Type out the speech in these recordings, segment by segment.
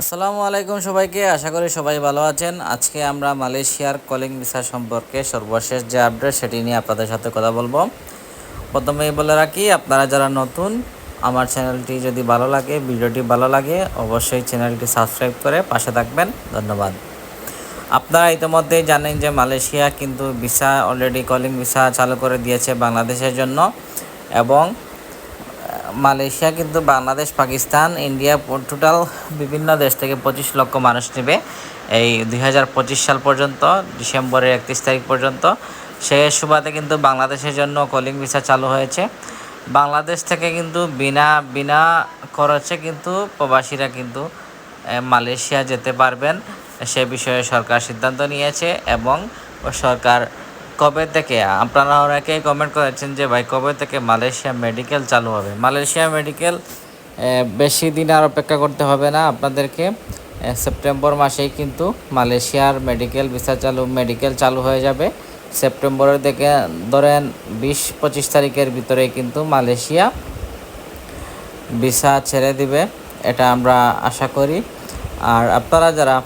আসসালামু আলাইকুম সবাইকে, আশা করি সবাই ভালো আছেন। আজকে আমরা মালয়েশিয়ার কলিং ভিসা সম্পর্কে সর্বশেষ যে আপডেট সেটি নিয়ে আপনাদের সাথে কথা বলব। প্রথমেই বলে রাখি, আপনারা যারা নতুন, আমার চ্যানেলটি যদি ভালো লাগে, ভিডিওটি ভালো লাগে, অবশ্যই চ্যানেলটি সাবস্ক্রাইব করে পাশে থাকবেন। ধন্যবাদ। আপনারা ইতিমধ্যেই জানেন যে মালয়েশিয়া কিন্তু ভিসা অলরেডি কলিং ভিসা চালু করে দিয়েছে বাংলাদেশের জন্য এবং মালয়েশিয়া কিন্তু বাংলাদেশ, পাকিস্তান, ইন্ডিয়া টোটাল বিভিন্ন দেশ থেকে পঁচিশ লক্ষ মানুষ নেবে। এই দুই হাজার পঁচিশ সাল পর্যন্ত, ডিসেম্বরের একত্রিশ তারিখ পর্যন্ত। সে সুবাদে কিন্তু বাংলাদেশের জন্য কলিং ভিসা চালু হয়েছে। বাংলাদেশ থেকে কিন্তু বিনা বিনা খরচে কিন্তু প্রবাসীরা কিন্তু মালয়েশিয়া যেতে পারবেন। সে বিষয়ে সরকার সিদ্ধান্ত নিয়েছে এবং সরকার কবে থেকে? আপনারা অনেকেই কমেন্ট করেছেন যে, ভাই, কবে থেকে মালয়েশিয়া মেডিকেল চালু হবে? মালয়েশিয়া মেডিকেল বেশি দিন আর অপেক্ষা করতে হবে না আপনাদেরকে। সেপ্টেম্বর মাসেই কিন্তু মালয়েশিয়ার মেডিকেল ভিসা চালু মেডিকেল চালু হয়ে যাবে। সেপ্টেম্বরের দিকে ধরেন বিশ, পঁচিশ তারিখের ভিতরে কিন্তু মালয়েশিয়া ভিসা ছেড়ে দিবে, এটা আমরা আশা করি। আর আপনারা যারা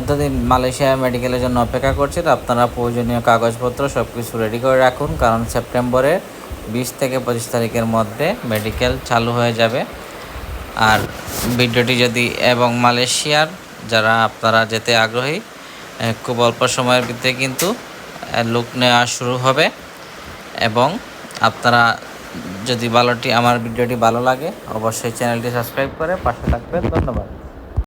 এতদিন মালয়েশিয়া মেডিকেলের জন্য অপেক্ষা করছেন আপনারা প্রয়োজনীয় কাগজপত্র সব কিছু রেডি করে রাখুন, কারণ সেপ্টেম্বরে বিশ থেকে পঁচিশ তারিখের মধ্যে মেডিকেল চালু হয়ে যাবে। আর ভিডিওটি যদি, এবং মালয়েশিয়ার যারা আপনারা যেতে আগ্রহী খুব অল্প সময়ের ভিতরে কিন্তু লুক নেওয়া শুরু হবে। এবং আপনারা যদি ভালোটি, আমার ভিডিওটি ভালো লাগে, অবশ্যই চ্যানেলটি সাবস্ক্রাইব করে পাশে থাকবেন। ধন্যবাদ।